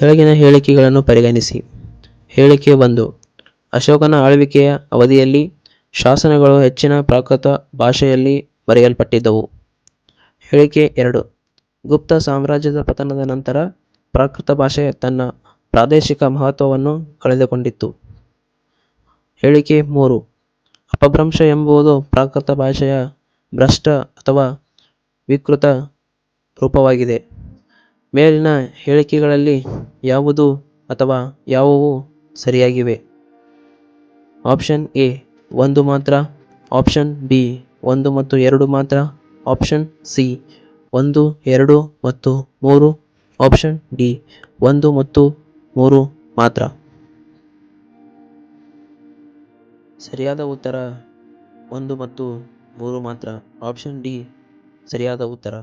ಕೆಳಗಿನ ಹೇಳಿಕೆಗಳನ್ನು ಪರಿಗಣಿಸಿ. ಹೇಳಿಕೆ ಒಂದು. ಅಶೋಕನ ಆಳ್ವಿಕೆಯ ಅವಧಿಯಲ್ಲಿ ಶಾಸನಗಳು ಹೆಚ್ಚಿನ ಪ್ರಾಕೃತ ಭಾಷೆಯಲ್ಲಿ ಬರೆಯಲ್ಪಟ್ಟಿದ್ದವು. ಹೇಳಿಕೆ ಎರಡು. ಗುಪ್ತ ಸಾಮ್ರಾಜ್ಯದ ಪತನದ ನಂತರ ಪ್ರಾಕೃತ ಭಾಷೆ ತನ್ನ ಪ್ರಾದೇಶಿಕ ಮಹತ್ವವನ್ನು ಕಳೆದುಕೊಂಡಿತ್ತು. ಹೇಳಿಕೆ ಮೂರು. ಅಪಭ್ರಂಶ ಎಂಬುದು ಪ್ರಾಕೃತ ಭಾಷೆಯ ಭ್ರಷ್ಟ ಅಥವಾ ವಿಕೃತ ರೂಪವಾಗಿದೆ. ಮೇಲಿನ ಹೇಳಿಕೆಗಳಲ್ಲಿ ಯಾವುದು ಅಥವಾ ಯಾವುವು ಸರಿಯಾಗಿವೆ. ಆಪ್ಷನ್ ಎ, ಒಂದು ಮಾತ್ರ. ಆಪ್ಷನ್ ಬಿ, ಒಂದು ಮತ್ತು ಎರಡು ಮಾತ್ರ. ಆಪ್ಷನ್ ಸಿ, ಒಂದು, ಎರಡು ಮತ್ತು ಮೂರು. ಆಪ್ಷನ್ ಡಿ, ಒಂದು ಮತ್ತು ಮೂರು ಮಾತ್ರ. ಸರಿಯಾದ ಉತ್ತರ ಒಂದು ಮತ್ತು ಮೂರು ಮಾತ್ರ. ಆಪ್ಷನ್ ಡಿ, ಸರಿಯಾದ ಉತ್ತರ.